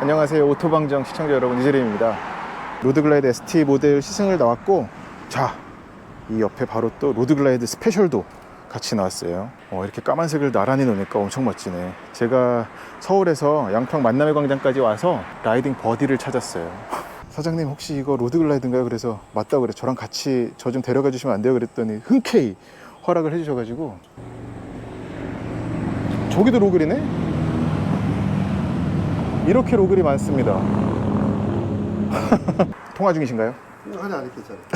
안녕하세요. 오토방정 시청자 여러분 이재림입니다. 로드글라이드 ST 모델 시승을 나왔고 자 이 옆에 바로 또 로드글라이드 스페셜도 같이 나왔어요. 어, 이렇게 까만색을 나란히 놓으니까 엄청 멋지네. 제가 서울에서 양평 만남의 광장까지 와서 라이딩 버디를 찾았어요. 사장님 혹시 이거 로드글라이드인가요? 그래서 맞다고 그래. 저랑 같이 저 좀 데려가 주시면 안 돼요? 그랬더니 흔쾌히 허락을 해주셔가지고. 저기도 로글이네? 이렇게 로글이 많습니다. 통화 중이신가요? 아니 아니 괜찮아.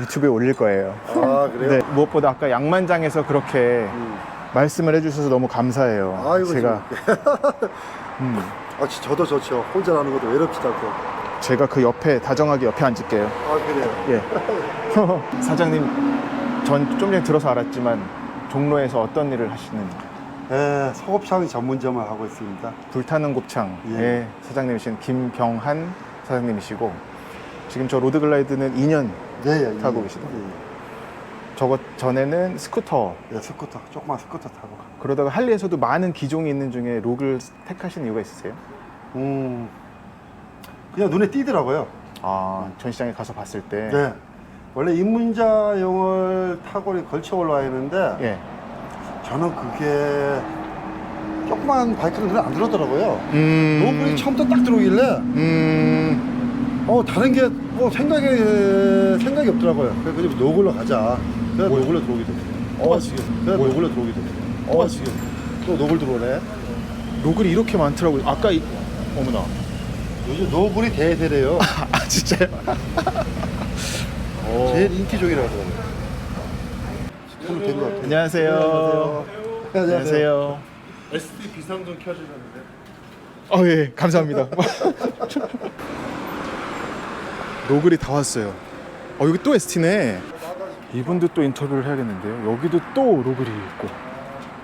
유튜브에 올릴 거예요. 아 그래요? 네, 무엇보다 아까 양만장에서 그렇게 음. 말씀을 해주셔서 너무 감사해요. 아이고 제가 음, 아 지- 저도 좋죠. 혼자 하는 것도 외롭지도 않고. 제가 그 옆에 다정하게 옆에 앉을게요. 아 그래요. 예. 사장님, 전 좀 전에 들어서 알았지만 종로에서 어떤 일을 하시는 예, 소곱창 전문점을 하고 있습니다. 불타는 곱창의 예. 사장님이신 김병한 사장님이시고 지금 저 로드글라이드는 2년 예, 예. 타고 예, 계시다. 예, 저것 전에는 스쿠터 예. 예, 스쿠터 조그만 스쿠터 타고. 그러다가 할리에서도 많은 기종이 있는 중에 록을 택하신 이유가 있으세요? 음. 그냥 눈에 띄더라고요. 아 전시장에 가서 봤을 때 네. 원래 입문자용을 타고 걸쳐 올라와 있는데 예. 저는 그게 조그만 바이크는 눈에 안 들어오더라고요. 음. 노블이 처음부터 딱 들어오길래 음. 어 다른 게 뭐 생각이 생각이 없더라고요. 그래서 그냥 노블로 가자. 그래서 노블로 들어오게 됐어요. 어, 지금. 그래서 노블로 들어오게 됐어요. 어, 지금. 또 노블 들어오네. 록을 이렇게 많더라고요. 아까 이... 어머나. 요즘 노블이 대세래요. 아 진짜요? 어. 제일 인기종이라고 손을 댄것 같아요. 안녕하세요. 안녕하세요. 안녕하세요. SD 비상등 켜주셨는데 어, 예, 감사합니다. 로글이 다 왔어요. 어, 여기 또 ST네. 이분도 또 인터뷰를 해야겠는데요. 여기도 또 로글이 있고.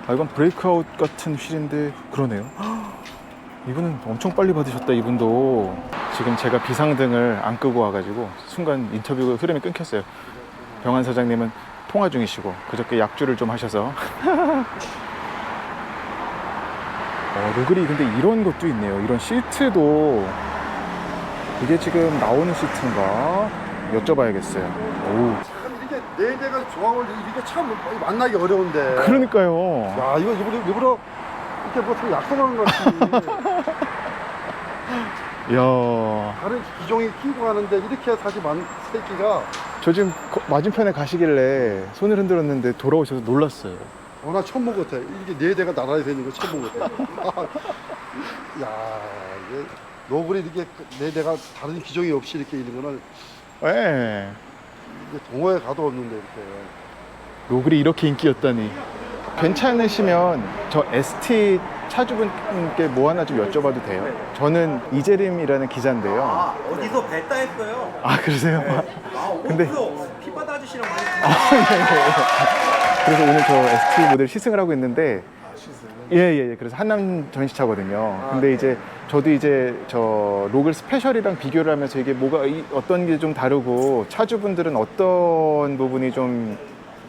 아, 이건 브레이크아웃 같은 휠인데 그러네요. 이분은 엄청 빨리 받으셨다, 이분도. 지금 제가 비상등을 안 끄고 와가지고 순간 인터뷰 흐름이 끊겼어요. 병환 사장님은 통화 중이시고 그저께 약주를 좀 하셔서 어, 로글이 근데 이런 것도 있네요. 이런 시트도 이게 지금 나오는 시트인가 여쭤봐야겠어요. 오, 이게 네 대가 조합을 이게 참 만나기 어려운데. 그러니까요. 야 이거 일부러, 일부러 이렇게 뭐 약속하는 것 같지. 이야, 다른 기종이 끼고 가는데 이렇게 사실 만 새끼가 저 지금 거- 맞은편에 가시길래 손을 흔들었는데 돌아오셔서 놀랐어요. 어, 나 처음 본 것 같아. 이게 네 대가 나란히 되는 거 처음 본 것 같아. 야 이게 노블이 이렇게 네 대가 다른 기종이 없이 이렇게 있는 거는 예. 이게 동호회 가도 없는데 이렇게. 로글이 이렇게 인기였다니. 괜찮으시면 저 ST 차주분께 뭐 하나 좀 여쭤봐도 돼요? 저는 이재림이라는 기자인데요. 아 어디서 뵀다 했어요. 아 그러세요? 아 근데- 오프로 피바다 아저씨랑 많이 아, 예, 예. 그래서 오늘 저 ST 모델 시승을 하고 있는데 예 예 예 그래서 한남 전시차거든요. 근데 이제 저도 이제 저 로글 스페셜이랑 비교를 하면서 이게 뭐가 이- 어떤 게 좀 다르고 차주분들은 어떤 부분이 좀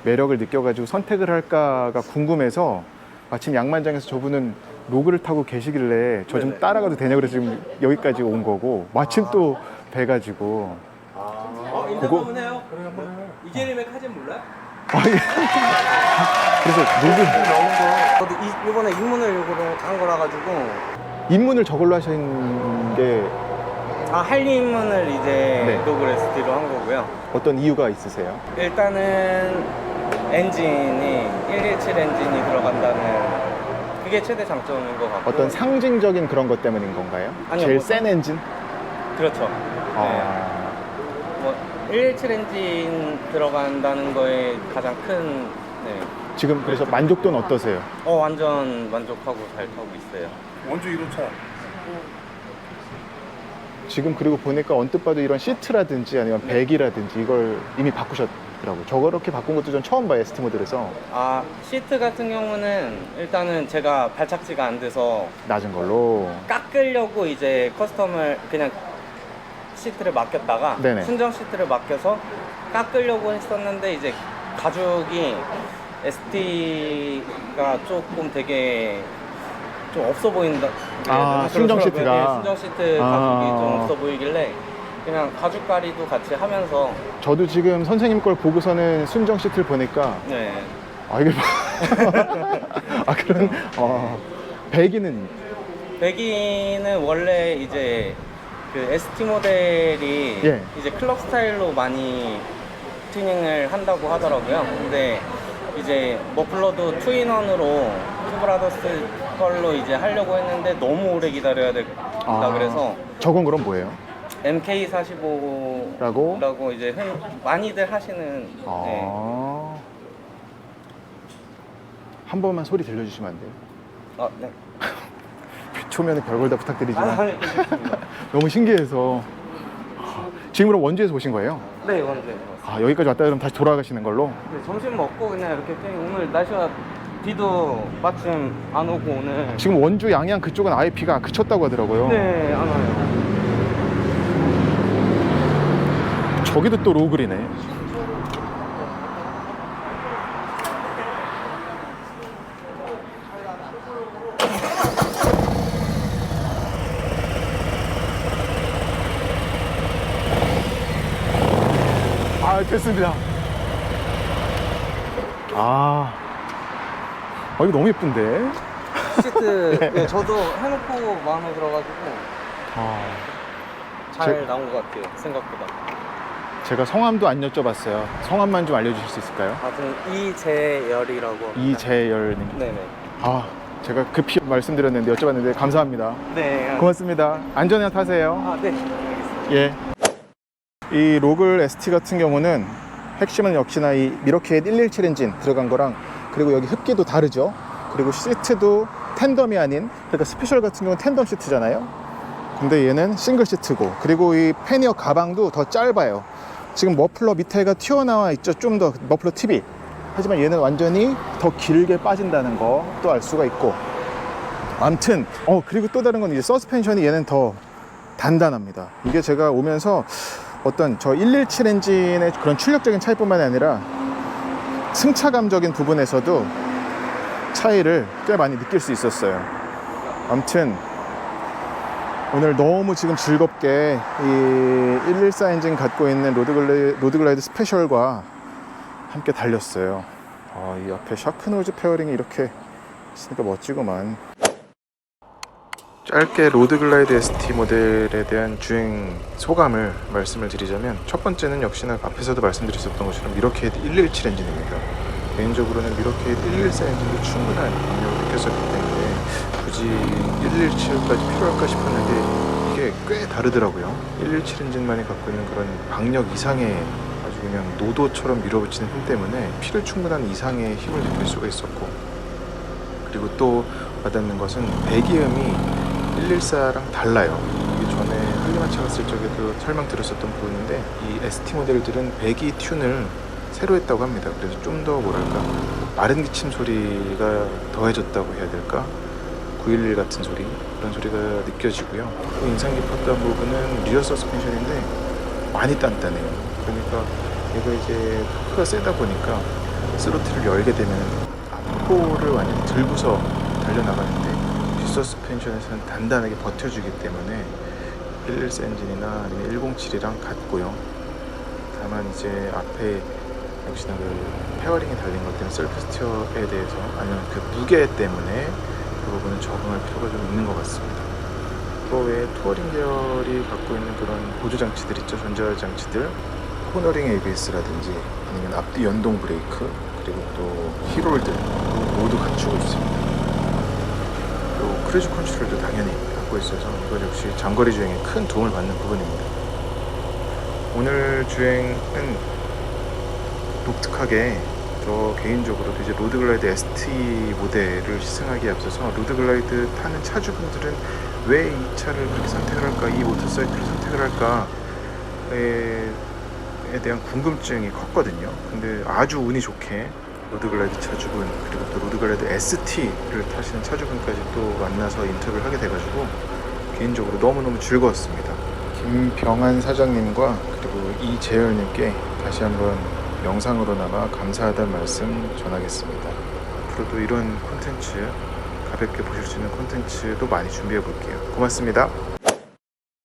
매력을 느껴가지고 선택을 할까가 궁금해서 마침 양만장에서 저분은 로그를 타고 계시길래 저좀 따라가도 되냐 그래서 지금 여기까지 온 거고 마침 또 뵈가지고 어, 인터뷰 그거- 한번 해요. 이재림의 카진 몰라요? 아, 예. 그래서 로그 저도 이, 이번에 입문을 요구를 한 거라 가지고 입문을 저걸로 하신 게 아 할리 입문을 이제 네. 로글 ST로 한 거고요. 어떤 이유가 있으세요? 일단은 엔진이 117 엔진이 들어간다는 그게 최대 장점인 것 같고 어떤 상징적인 그런 것 때문인 건가요? 아니요, 제일 뭐 센 엔진? 그렇죠. 아, 뭐117 엔진 들어간다는 거에 가장 큰 네. 지금 그래서 만족도는 어떠세요? 어 완전 만족하고 잘 타고 있어요. 원주 1호차 지금 그리고 보니까 언뜻 봐도 이런 시트라든지 아니면 백이라든지 이걸 이미 바꾸셨 더라고요. 저렇게 바꾼 것도 전 처음 봐요, ST 모델에서. 아 시트 같은 경우는 일단은 제가 발착지가 안 돼서 낮은 걸로. 깎으려고 이제 커스텀을 그냥 시트를 맡겼다가 네네. 순정 시트를 맡겨서 깎으려고 했었는데 이제 가죽이 ST가 조금 되게 좀 없어 보인다. 아, 네, 순정. 시트가? 네, 순정 시트 아. 가죽이 좀 없어 보이길래 그냥 가죽 가리도 같이 하면서 저도 지금 선생님 걸 보고서는 순정 시트를 보니까 네. 아 이게 아 그런 어 배기는 배기는 원래 이제 그 ST 모델이 예. 이제 클럽 스타일로 많이 튜닝을 한다고 하더라고요. 근데 이제 머플러도 투인원으로 투브라더스 걸로 이제 하려고 했는데 너무 오래 기다려야 된다 아. 그래서 저건 그럼 뭐예요? MK45 라고 라고 이제 흔, 많이들 하시는 네. 아. 한 번만 소리 들려주시면 안 돼요? 아, 네. 초면에 별걸 다 부탁드리지만 아, 네, 괜찮습니다. 너무 신기해서 지금 그럼 원주에서 오신 거예요? 네, 먼저. 아 여기까지 왔다 그러면 다시 돌아가시는 걸로? 네, 점심 먹고 그냥 이렇게 땡- 오늘 날씨가 비도 마침 안 오고 오늘 지금 원주 양양 그쪽은 아예 비가 그쳤다고 하더라고요. 네, 안 와요. 저기도 또 로글이네. 아, 됐습니다. 아, 아 이거 너무 예쁜데? 시트 네, 저도 해놓고 마음에 들어가지고 아, 잘 제- 나온 것 같아요 생각보다. 제가 성함도 안 여쭤봤어요. 성함만 좀 알려주실 수 있을까요? 아무튼 이재열이라고. 합니다. 이재열님. 네네. 아, 제가 급히 말씀드렸는데 여쭤봤는데 감사합니다. 네. 고맙습니다. 안전히 타세요. 아 네. 예. 이 로글 ST 같은 경우는 핵심은 역시나 이 미러키의 117 엔진 들어간 거랑 그리고 여기 흡기도 다르죠. 그리고 시트도 텐덤이 아닌 그러니까 스페셜 같은 경우는 텐덤 시트잖아요. 근데 얘는 싱글 시트고 그리고 이 패니어 가방도 더 짧아요. 지금 머플러 밑에가 튀어나와 있죠. 좀 더 머플러 팁이. 하지만 얘는 완전히 더 길게 빠진다는 거 또 알 수가 있고. 암튼 어 그리고 또 다른 건 이제 서스펜션이 얘는 더 단단합니다. 이게 제가 오면서 어떤 저 117 엔진의 그런 출력적인 차이뿐만 아니라 승차감적인 부분에서도 차이를 꽤 많이 느낄 수 있었어요. 아무튼 오늘 너무 지금 즐겁게 이 114 엔진 갖고 있는 로드글라이드, 로드글라이드 스페셜과 함께 달렸어요. 아, 이 앞에 샤크노즈 페어링이 이렇게 있으니까 멋지구만. 짧게 로드글라이드 ST 모델에 대한 주행 소감을 말씀을 드리자면 첫 번째는 역시나 앞에서도 말씀드렸었던 것처럼 미러케이드 117 엔진입니다. 개인적으로는 미러케이드 114 엔진도 충분한 능력을 느꼈었기 때문에 굳이 117까지 필요할까 싶었는데 이게 꽤 다르더라고요. 117 엔진만이 갖고 있는 그런 박력 이상의 아주 그냥 노도처럼 밀어붙이는 힘 때문에 필요 충분한 이상의 힘을 느낄 수가 있었고 그리고 또 와닿는 것은 배기음이 114랑 달라요. 이게 전에 한리마차 갔을 적에도 설명드렸었던 부분인데 이 ST 모델들은 배기 튠을 새로 했다고 합니다. 그래서 좀 더 뭐랄까 마른 기침 소리가 더해졌다고 해야 될까? 911 같은 소리 그런 소리가 느껴지고요. 또 인상 깊었던 부분은 리어 서스펜션인데 많이 단단해요. 그러니까 얘가 이제 토크가 세다 보니까 스로틀을 열게 되면 앞포를 완전히 들고서 달려나가는데 뒷서스펜션에서는 단단하게 버텨주기 때문에 114 엔진이나 아니면 107이랑 같고요. 다만 이제 앞에 역시나 그 페어링이 달린 것 때문에 셀프 스티어에 대해서 아니면 그 무게 때문에 그 부분은 적응할 필요가 좀 있는 것 같습니다. 또 외에 투어링 계열이 갖고 있는 그런 보조 장치들 있죠, 전자 장치들, 코너링 ABS라든지 아니면 앞뒤 연동 브레이크 그리고 또 힐홀드 모두 갖추고 있습니다. 또 크루즈 컨트롤도 당연히 갖고 있어서 이건 역시 장거리 주행에 큰 도움을 받는 부분입니다. 오늘 주행은 독특하게 저 개인적으로 이제 로드글라이드 ST 모델을 시승하기에 앞서서 로드글라이드 타는 차주분들은 왜 이 차를 그렇게 선택을 할까, 이 모터사이클을 선택을 할까에 에 대한 궁금증이 컸거든요. 근데 아주 운이 좋게 로드글라이드 차주분 그리고 또 로드글라이드 ST를 타시는 차주분까지 또 만나서 인터뷰를 하게 돼가지고 개인적으로 너무너무 즐거웠습니다. 김병한 사장님과 그리고 이재열님께 다시 한번 영상으로나마 감사하다는 말씀 전하겠습니다. 앞으로도 이런 콘텐츠 가볍게 보실 수 있는 콘텐츠도 많이 준비해 볼게요. 고맙습니다.